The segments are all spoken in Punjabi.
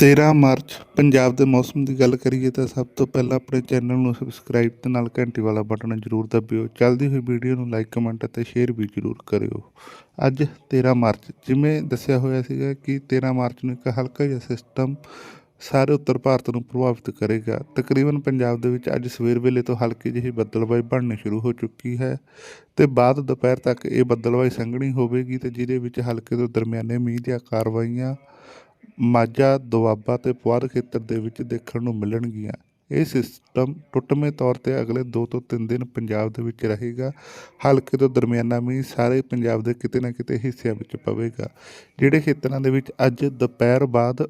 13 ਮਾਰਚ, ਪੰਜਾਬ ਦੇ ਮੌਸਮ ਦੀ ਗੱਲ ਕਰੀਏ ਤਾਂ ਸਭ ਤੋਂ ਪਹਿਲਾਂ ਆਪਣੇ ਚੈਨਲ ਨੂੰ ਸਬਸਕ੍ਰਾਈਬ ਤੇ ਨਾਲ ਘੰਟੀ ਵਾਲਾ ਬਟਨ ਜ਼ਰੂਰ ਦਬਿਓ। ਚੱਲਦੀ ਹੋਈ ਵੀਡੀਓ ਨੂੰ ਲਾਈਕ ਕਮੈਂਟ ਅਤੇ ਸ਼ੇਅਰ ਵੀ ਜ਼ਰੂਰ ਕਰਿਓ। ਅੱਜ 13 ਮਾਰਚ, ਜਿਵੇਂ ਦੱਸਿਆ ਹੋਇਆ ਸੀਗਾ ਕਿ 13 ਮਾਰਚ ਨੂੰ ਇੱਕ ਹਲਕਾ ਜਿਹਾ ਸਿਸਟਮ ਸਾਰੇ ਉੱਤਰ ਭਾਰਤ ਨੂੰ ਪ੍ਰਭਾਵਿਤ ਕਰੇਗਾ। ਤਕਰੀਬਨ ਪੰਜਾਬ ਦੇ ਵਿੱਚ ਅੱਜ ਸਵੇਰ ਵੇਲੇ ਤੋਂ ਹਲਕੀ ਜਿਹੀ ਬੱਦਲਬਾਈ ਬਣਨੀ ਸ਼ੁਰੂ ਹੋ ਚੁੱਕੀ ਹੈ ਤੇ ਬਾਅਦ ਦੁਪਹਿਰ ਤੱਕ ਇਹ ਬੱਦਲਬਾਈ ਸੰਘਣੀ ਹੋਵੇਗੀ ਤੇ ਜਿਹਦੇ ਵਿੱਚ ਹਲਕੇ ਤੋਂ ਦਰਮਿਆਨੇ ਮੀਂਹ ਦੀਆਂ ਕਾਰਵਾਈਆਂ ਮਾਝਾ, ਦੁਆਬਾ ਤੇ ਪੁਆਧ ਖੇਤਰ ਦੇ ਵਿੱਚ ਦੇਖਣ ਨੂੰ ਮਿਲਣਗੀਆਂ। ਇਹ ਸਿਸਟਮ ਟੁੱਟਵੇਂ ਤੌਰ ਤੇ ਅਗਲੇ 2 ਤੋਂ 3 ਦਿਨ ਪੰਜਾਬ ਦੇ ਵਿੱਚ ਰਹੇਗਾ। ਹਲਕੇ ਤੋਂ ਦਰਮਿਆਨਾ ਮੀਂਹ ਸਾਰੇ ਪੰਜਾਬ ਦੇ ਕਿਤੇ ਨਾ ਕਿਤੇ ਹਿੱਸਿਆਂ ਵਿੱਚ ਪਵੇਗਾ, ਜਿਹੜੇ ਖੇਤਰਾਂ ਦੇ ਵਿੱਚ ਅੱਜ ਦੁਪਹਿਰ ਬਾਅਦ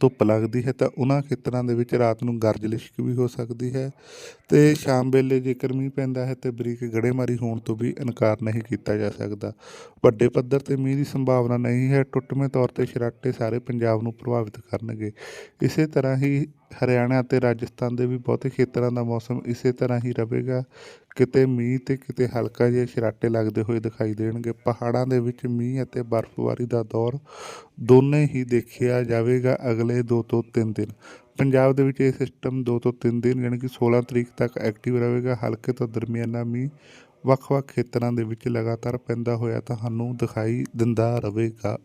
ਧੁੱਪ ਲੱਗਦੀ ਹੈ ਤਾਂ ਉਹਨਾਂ ਖੇਤਰਾਂ ਦੇ ਵਿੱਚ ਰਾਤ ਨੂੰ ਗਰਜ ਲਿਸ਼ਕ ਵੀ ਹੋ ਸਕਦੀ ਹੈ ਤੇ ਸ਼ਾਮ ਵੇਲੇ ਜੇਕਰ ਮੀਂਹ ਪੈਂਦਾ ਹੈ ਤੇ ਬਰੀਕ ਗੜੇਮਾਰੀ ਹੋਣ ਤੋਂ ਵੀ ਇਨਕਾਰ ਨਹੀਂ ਕੀਤਾ ਜਾ ਸਕਦਾ। ਵੱਡੇ ਪੱਧਰ ਤੇ ਮੀਂਹ ਦੀ ਸੰਭਾਵਨਾ ਨਹੀਂ ਹੈ, ਟੁੱਟਵੇਂ ਤੌਰ ਤੇ ਸ਼ਰਾਟੇ ਸਾਰੇ ਪੰਜਾਬ ਨੂੰ ਪ੍ਰਭਾਵਿਤ ਕਰਨਗੇ। ਇਸੇ ਤਰ੍ਹਾਂ ਹੀ ਹਰਿਆਣਾ ਅਤੇ ਰਾਜਸਥਾਨ ਦੇ ਵੀ ਬਹੁਤੇ ਖੇਤਰਾਂ ਦਾ ਮੌਸਮ ਇਸੇ ਤਰ੍ਹਾਂ ਹੀ ਰਹੇਗਾ। ਕਿਤੇ ਮੀਂਹ ਤੇ ਕਿਤੇ ਹਲਕਾ ਜਿਹਾ ਛਰਾਟੇ ਲੱਗਦੇ ਹੋਏ ਦਿਖਾਈ ਦੇਣਗੇ। ਪਹਾੜਾਂ ਦੇ ਵਿੱਚ ਮੀਂਹ ਅਤੇ ਬਰਫ਼ਬਾਰੀ ਦਾ ਦੌਰ ਦੋਨੇ ਹੀ ਦੇਖਿਆ ਜਾਵੇਗਾ ਅਗਲੇ 2 ਤੋਂ 3 ਦਿਨ। ਪੰਜਾਬ ਦੇ ਵਿੱਚ ਇਹ ਸਿਸਟਮ 2 ਤੋਂ 3 ਦਿਨ ਯਾਨੀ ਕਿ 16 ਤਰੀਕ ਤੱਕ ਐਕਟਿਵ ਰਹੇਗਾ। ਹਲਕੇ ਤੋਂ ਦਰਮਿਆਨਾ ਮੀਂਹ ਵੱਖ-ਵੱਖ ਖੇਤਰਾਂ ਦੇ ਵਿੱਚ ਲਗਾਤਾਰ ਪੈਂਦਾ ਹੋਇਆ ਤੁਹਾਨੂੰ ਦਿਖਾਈ ਦਿੰਦਾ ਰਹੇਗਾ।